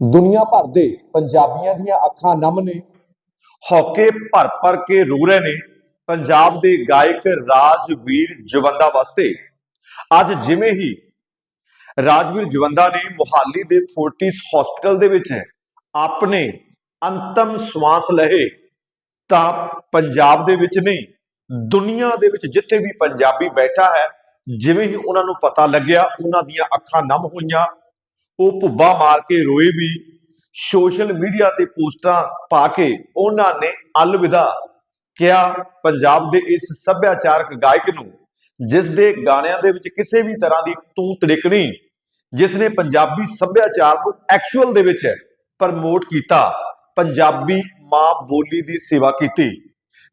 ਦੁਨੀਆ ਭਰ ਦੇ ਪੰਜਾਬੀਆਂ ਦੀਆਂ ਅੱਖਾਂ ਨਮ ਨੇ, ਹੌਕੇ ਭਰ ਭਰ ਕੇ ਰੋ ਰਹੇ ਨੇ ਪੰਜਾਬ ਦੇ ਗਾਇਕ ਰਾਜਵੀਰ ਜਵੰਦਾ ਵਾਸਤੇ। ਅੱਜ ਜਿਵੇਂ ਹੀ ਰਾਜਵੀਰ ਜਵੰਦਾ ਨੇ ਮੁਹਾਲੀ ਦੇ ਫੋਰਟਿਸ ਹਸਪੀਟਲ ਦੇ ਵਿੱਚ ਆਪਣੇ ਅੰਤਮ ਸਵਾਸ ਲਏ ਤਾਂ ਪੰਜਾਬ ਦੇ ਵਿੱਚ ਨਹੀਂ, ਦੁਨੀਆ ਦੇ ਵਿੱਚ ਜਿੱਥੇ ਵੀ ਪੰਜਾਬੀ ਬੈਠਾ ਹੈ, ਜਿਵੇਂ ਹੀ ਉਹਨਾਂ ਨੂੰ ਪਤਾ ਲੱਗਿਆ, ਉਹਨਾਂ ਦੀਆਂ ਅੱਖਾਂ ਨਮ ਹੋਈਆਂ ਉਹ ਭੁੱਬਾ ਮਾਰ ਕੇ ਰੋਏ ਵੀ, ਸੋਸ਼ਲ ਮੀਡੀਆ ਤੇ ਪੋਸਟਾਂ ਪਾ ਕੇ ਉਹਨਾਂ ਨੇ ਅਲਵਿਦਾ ਕਿਹਾ ਪੰਜਾਬ ਦੇ ਇਸ ਸੱਭਿਆਚਾਰਕ ਗਾਇਕ ਨੂੰ, ਜਿਸ ਦੇ ਗਾਣਿਆਂ ਦੇ ਵਿੱਚ ਕਿਸੇ ਵੀ ਤਰ੍ਹਾਂ ਦੀ ਤੂੰ ਤੜਿਕ ਨਹੀਂ, ਜਿਸ ਨੇ ਪੰਜਾਬੀ ਸੱਭਿਆਚਾਰ ਨੂੰ ਐਕਚੁਅਲ ਦੇ ਵਿੱਚ ਪ੍ਰਮੋਟ ਕੀਤਾ, ਪੰਜਾਬੀ ਮਾਂ ਬੋਲੀ ਦੀ ਸੇਵਾ ਕੀਤੀ।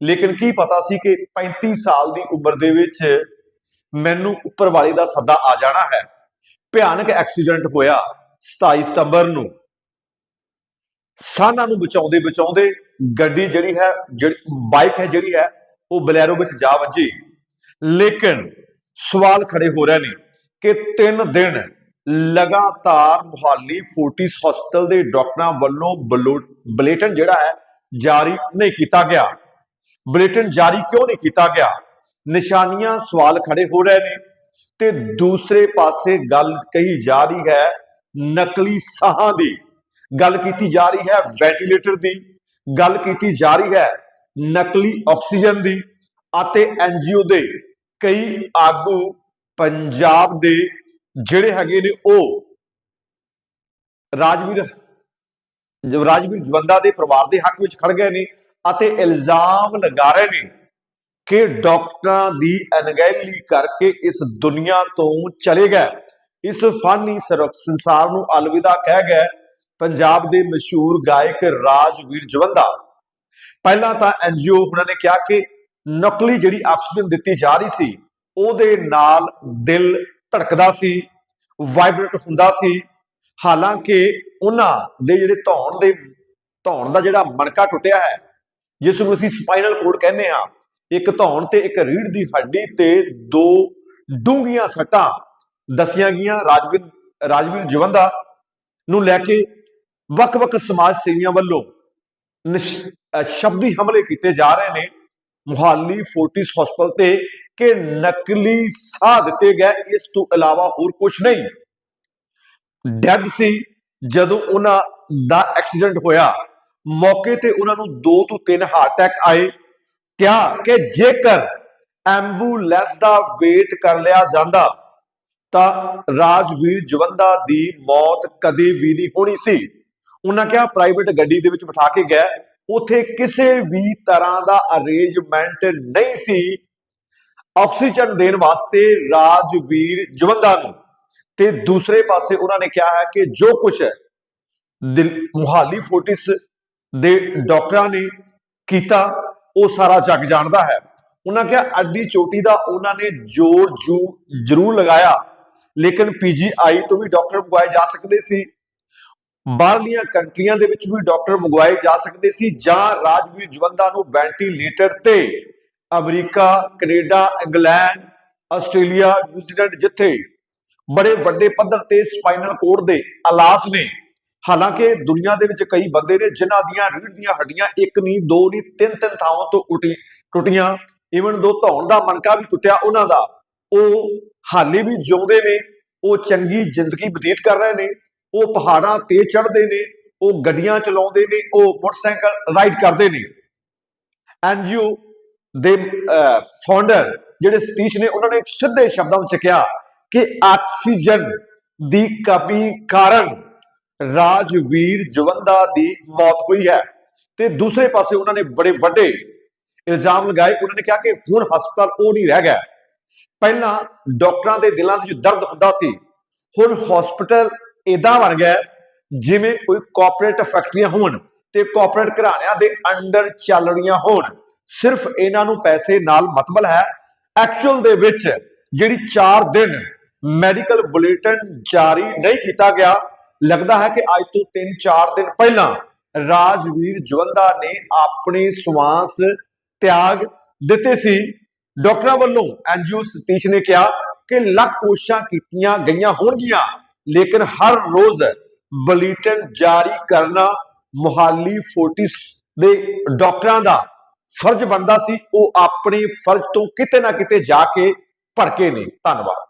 ਲੇਕਿਨ ਕੀ ਪਤਾ ਸੀ ਕਿ 35 ਸਾਲ ਦੀ ਉਮਰ ਦੇ ਵਿੱਚ ਮੈਨੂੰ ਉੱਪਰ ਵਾਲੇ ਦਾ ਸੱਦਾ ਆ ਜਾਣਾ ਹੈ। ਭਿਆਨਕ ਐਕਸੀਡੈਂਟ ਹੋਇਆ 27 ਸਤੰਬਰ ਨੂੰ। ਸਾਨਾਂ ਨੂੰ ਬਚਾਉਂਦੇ ਬਚਾਉਂਦੇ ਗੱਡੀ ਜਿਹੜੀ ਹੈ, ਜਿਹੜੀ ਬਾਈਕ ਹੈ ਜਿਹੜੀ ਹੈ, ਉਹ ਬਲੈਰੋ ਵਿੱਚ ਜਾ ਵੱਜੀ। ਲੇਕਿਨ ਸਵਾਲ ਖੜੇ ਹੋ ਰਹੇ ਨੇ ਕਿ 3 ਦਿਨ ਲਗਾਤਾਰ ਮੁਹਾਲੀ ਫੋਰਟਿਸ ਹਸਪੀਟਲ ਦੇ ਡਾਕਟਰਾਂ ਵੱਲੋਂ ਬਲੇਟਨ ਜਿਹੜਾ ਹੈ, ਜਾਰੀ ਨਹੀਂ ਕੀਤਾ ਗਿਆ। ਬੁਲੇਟਿਨ ਜਾਰੀ ਕਿਉਂ ਨਹੀਂ ਕੀਤਾ ਗਿਆ? ਨਿਸ਼ਾਨੀਆਂ ਸਵਾਲ ਖੜੇ ਹੋ ਰਹੇ ਨੇ। ਤੇ ਦੂਸਰੇ ਪਾਸੇ ਗੱਲ ਕਹੀ ਜਾ ਰਹੀ ਹੈ ਨਕਲੀ ਸਾਹਾਂ ਦੀ। ਗੱਲ ਕੀਤੀ ਜਾ ਰਹੀ ਹੈ ਵੈਂਟੀਲੇਟਰ ਦੀ। ਗੱਲ ਕੀਤੀ ਜਾ ਰਹੀ ਹੈ ਨਕਲੀ ਆਕਸੀਜਨ ਦੀ ਅਤੇ ਐਨਜੀਓ ਦੇ ਕਈ ਆਗੂ ਪੰਜਾਬ ਦੇ ਜਿਹੜੇ ਹੈਗੇ ਨੇ ਉਹ ਰਾਜਵੀਰ ਰਾਜਵੀਰ ਜਵੰਦਾ ਦੇ ਪਰਿਵਾਰ ਦੇ ਹੱਕ ਵਿੱਚ ਖੜ ਗਏ ਨੇ ਅਤੇ ਇਲਜ਼ਾਮ ਲਗਾ ਰਹੇ ਨੇ ਕਿ ਡਾਕਟਰਾਂ ਦੀ ਅਣਗਹਿਲੀ ਕਰਕੇ ਇਸ ਦੁਨੀਆ ਤੋਂ ਚਲੇ ਗਏ। ਇਸ ਫਾਨੀ ਸਰਵ, ਸੰਸਾਰ ਨੂੰ ਅਲਵਿਦਾ ਕਹਿ ਗਏ ਪੰਜਾਬ ਦੇ ਮਸ਼ਹੂਰ ਗਾਇਕ ਰਾਜਵੀਰ ਜਵੰਦਾ। ਪਹਿਲਾਂ ਤਾਂ ਐਨਜੀਓ ਉਹਨਾਂ ਨੇ ਕਿਹਾ ਕਿ ਨਕਲੀ ਜਿਹੜੀ ਆਕਸੀਜਨ ਦਿੱਤੀ ਜਾ ਰਹੀ ਸੀ, ਉਹਦੇ ਨਾਲ ਦਿਲ ਧੜਕਦਾ ਸੀ ਵਾਈਬ੍ਰੇਟ ਹੁੰਦਾ ਸੀ। ਹਾਲਾਂਕਿ ਉਹਨਾਂ ਦੇ ਜਿਹੜੇ ਧੌਣ ਦੇ, ਧੌਣ ਦਾ ਜਿਹੜਾ ਮਣਕਾ ਟੁੱਟਿਆ ਹੈ, ਜਿਸ ਨੂੰ ਅਸੀਂ ਸਪਾਈਨਲ ਕੋਡ ਕਹਿੰਦੇ ਹਾਂ ਇੱਕ ਧੌਣ ਤੇ ਇੱਕ ਰੀੜ ਦੀ ਹੱਡੀ ਤੇ ਦੋ ਡੂੰਘੀਆਂ ਸੱਟਾਂ ਦੱਸੀਆਂ ਗਈਆਂ। ਰਾਜਵੀਰ ਰਾਜਵੀਰ ਜਵੰਦਾ ਨੂੰ ਲੈ ਕੇ ਵੱਖ-ਵੱਖ ਸਮਾਜ ਸੇਵੀਆਂ ਵੱਲੋਂ ਨਿਸ਼- ਸ਼ਬਦੀ ਹਮਲੇ ਕੀਤੇ ਜਾ ਰਹੇ ਨੇ। ਮੁਹਾਲੀ ਫੋਰਟਿਸ ਹਸਪਤਾਲ ਤੇ ਕਿ ਨਕਲੀ ਸਾਹ ਦਿੱਤੇ ਗਏ, ਇਸ ਤੋਂ ਇਲਾਵਾ ਹੋਰ ਕੁਝ ਨਹੀਂ। ਡੈਡ ਸੀ ਜਦੋਂ ਉਹਨਾਂ ਦਾ ਐਕਸੀਡੈਂਟ ਹੋਇਆ। ਮੌਕੇ ਤੇ ਉਹਨਾਂ ਨੂੰ 2 ਤੋਂ 3 ਹਾਰਟ ਅਟੈਕ ਆਏ। ਕਿਹਾ ਕਿ ਜੇਕਰ ਐਂਬੂਲੈਂਸ ਦਾ ਵੇਟ ਕਰ ਲਿਆ ਜਾਂਦਾ, ਤਾਂ ਰਾਜਵੀਰ ਜਵੰਦਾ ਦੀ ਮੌਤ ਕਦੇ ਵੀ ਨਹੀਂ ਹੋਣੀ ਸੀ। ਉਹਨਾਂ ਕਿਹਾ ਪ੍ਰਾਈਵੇਟ ਗੱਡੀ ਦੇ ਵਿੱਚ ਬਿਠਾ ਕੇ ਗਏ। ਉਥੇ ਕਿਸੇ ਵੀ ਤਰ੍ਹਾਂ ਦਾ ਅਰੇਂਜਮੈਂਟ ਨਹੀਂ ਸੀ। ਆਕਸੀਜਨ ਦੇਣ ਵਾਸਤੇ ਰਾਜਵੀਰ ਜਵੰਦਾ ਨੂੰ। ਤੇ ਦੂਸਰੇ ਪਾਸੇ ਉਹਨਾਂ ਨੇ ਕਿਹਾ ਹੈ ਕਿ ਜੋ ਕੁਝ ਦਿਲ ਮੁਹਾਲੀ ਫੋਰਟਿਸ ਦੇ ਡਾਕਟਰਾਂ ਨੇ ਕੀਤਾ ਉਹ ਸਾਰਾ ਜੱਗ ਜਾਣਦਾ ਹੈ। ਉਹਨਾਂ ਕਿਹਾ, ਅੱਡੀ ਚੋਟੀ ਦਾ ਉਹਨਾਂ ਨੇ ਜੋਰ ਜੂ ਜ਼ਰੂਰ ਲਗਾਇਆ, ਲੇਕਿਨ ਪੀਜੀਆਈ ਤੋਂ ਵੀ ਡਾਕਟਰ ਮੰਗਵਾਏ ਜਾ ਸਕਦੇ ਸੀ। ਬਾਹਰਲੀਆਂ ਕੰਟਰੀਆਂ ਦੇ ਵਿੱਚ ਵੀ ਡਾਕਟਰ ਮੰਗਵਾਏ ਜਾ ਸਕਦੇ ਸੀ, ਜਾਂ ਰਾਜਵੀਰ ਜਵੰਦਾ ਨੂੰ ਵੈਂਟੀਲੇਟਰ ਤੇ America, Canada, England, Australia, New Zealand ਜਿੱਥੇ ਬੜੇ ਵੱਡੇ ਪੱਧਰ ਤੇ ਸਪਾਈਨਲ ਕੋਡ ਦੇ ਇਲਾਜ ਨੇ। ਹਾਲਾਂਕਿ ਦੁਨੀਆ ਦੇ ਵਿੱਚ ਕਈ ਬੰਦੇ ਨੇ ਜਿਨ੍ਹਾਂ ਦੀਆਂ ਰੀੜ੍ਹ ਦੀਆਂ ਹੱਡੀਆਂ ਇੱਕ ਨਹੀਂ, ਦੋ ਨਹੀਂ, ਤਿੰਨ ਤਿੰਨ ਥਾਵਾਂ ਤੋਂ ਟੁੱਟੀ ਟੁੱਟੀਆਂ। ਈਵਨ ਦੋ ਧੌਣ ਦਾ ਮਨਕਾ ਵੀ ਟੁੱਟਿਆ ਉਹਨਾਂ ਦਾ। ਉਹ ਹਾਲੇ ਵੀ ਜਿਉਂਦੇ ਨੇ, ਉਹ ਚੰਗੀ ਜ਼ਿੰਦਗੀ ਬਤੀਤ ਕਰ ਰਹੇ ਨੇ, ਉਹ ਪਹਾੜਾਂ ਤੇ ਚੜ੍ਹਦੇ ਨੇ, ਉਹ ਗੱਡੀਆਂ ਚਲਾਉਂਦੇ ਨੇ, ਉਹ ਮੋਟਰਸਾਈਕਲ ਰਾਈਡ ਕਰਦੇ ਨੇ। ਐਨਜੀਓ ਦੇ ਫਾਊਂਡਰ ਜਿਹੜੇ ਸਤੀਸ਼ ਨੇ, ਉਹਨਾਂ ਨੇ ਸਿੱਧੇ ਸ਼ਬਦਾਂ ਵਿੱਚ ਕਿਹਾ ਕਿ ਆਕਸੀਜਨ ਦੀ ਕਮੀ ਕਾਰਨ ਰਾਜਵੀਰ ਜਵੰਦਾ ਦੀ ਮੌਤ ਹੋਈ ਹੈ। ਤੇ ਦੂਸਰੇ ਪਾਸੇ ਉਹਨਾਂ ਨੇ ਬੜੇ ਵੱਡੇ ਇਲਜ਼ਾਮ ਲਗਾਏ। ਉਹਨਾਂ ਨੇ ਕਿਹਾ ਕਿ ਹੁਣ ਹਸਪਤਾਲ ਉਹ ਨਹੀਂ ਰਹਿ ਗਿਆ। ਪਹਿਲਾਂ ਡਾਕਟਰਾਂ ਦੇ ਦਿਲਾਂ ਦੇ ਵਿੱਚ ਦਰਦ ਹੁੰਦਾ ਸੀ। ਹੁਣ ਹਸਪਤਾਲ ਇਦਾਂ ਬਣ ਗਿਆ ਜਿਵੇਂ ਕੋਈ ਕਾਰਪੋਰੇਟ ਫੈਕਟਰੀਆਂ ਹੋਣ ਤੇ ਕਾਰਪੋਰੇਟ ਘਰਾਣਿਆਂ ਦੇ ਅੰਡਰ ਚੱਲ ਰਹੀਆਂ ਹੋਣ। ਸਿਰਫ ਇਹਨਾਂ ਨੂੰ ਪੈਸੇ ਨਾਲ ਮਤਲਬ ਹੈ। ਐਕਚੁਅਲ ਦੇ ਵਿੱਚ ਜਿਹੜੀ 4 ਦਿਨ ਮੈਡੀਕਲ ਬੁਲੇਟਿਨ ਜਾਰੀ ਨਹੀਂ ਕੀਤਾ ਗਿਆ ਲੱਗਦਾ ਹੈ ਕਿ ਅੱਜ ਤੋਂ 3-4 ਦਿਨ ਪਹਿਲਾਂ ਰਾਜਵੀਰ ਜਵੰਦਾ ਨੇ ਆਪਣੇ ਸਵਾਸ ਤਿਆਗ ਦਿੱਤੇ ਸੀ। ਡਾਕਟਰਾਂ ਵੱਲੋਂ ਐਨਜੀਓ ਸਤੀਸ਼ ਨੇ ਕਿਹਾ ਕਿ ਲੱਖ ਕੋਸ਼ਿਸ਼ਾਂ ਕੀਤੀਆਂ ਗਈਆਂ ਹੋਣਗੀਆਂ, ਲੇਕਿਨ ਹਰ ਰੋਜ਼ ਬੁਲੇਟਿਨ ਜਾਰੀ ਕਰਨਾ ਮੁਹਾਲੀ ਫੋਰਟਿਸ ਦੇ ਡਾਕਟਰਾਂ ਦਾ ਫਰਜ਼ ਬਣਦਾ ਸੀ। ਉਹ ਆਪਣੇ ਫਰਜ਼ ਤੋਂ ਕਿਤੇ ਨਾ ਕਿਤੇ ਜਾ ਕੇ ਭੜਕੇ ਨੇ। ਧੰਨਵਾਦ।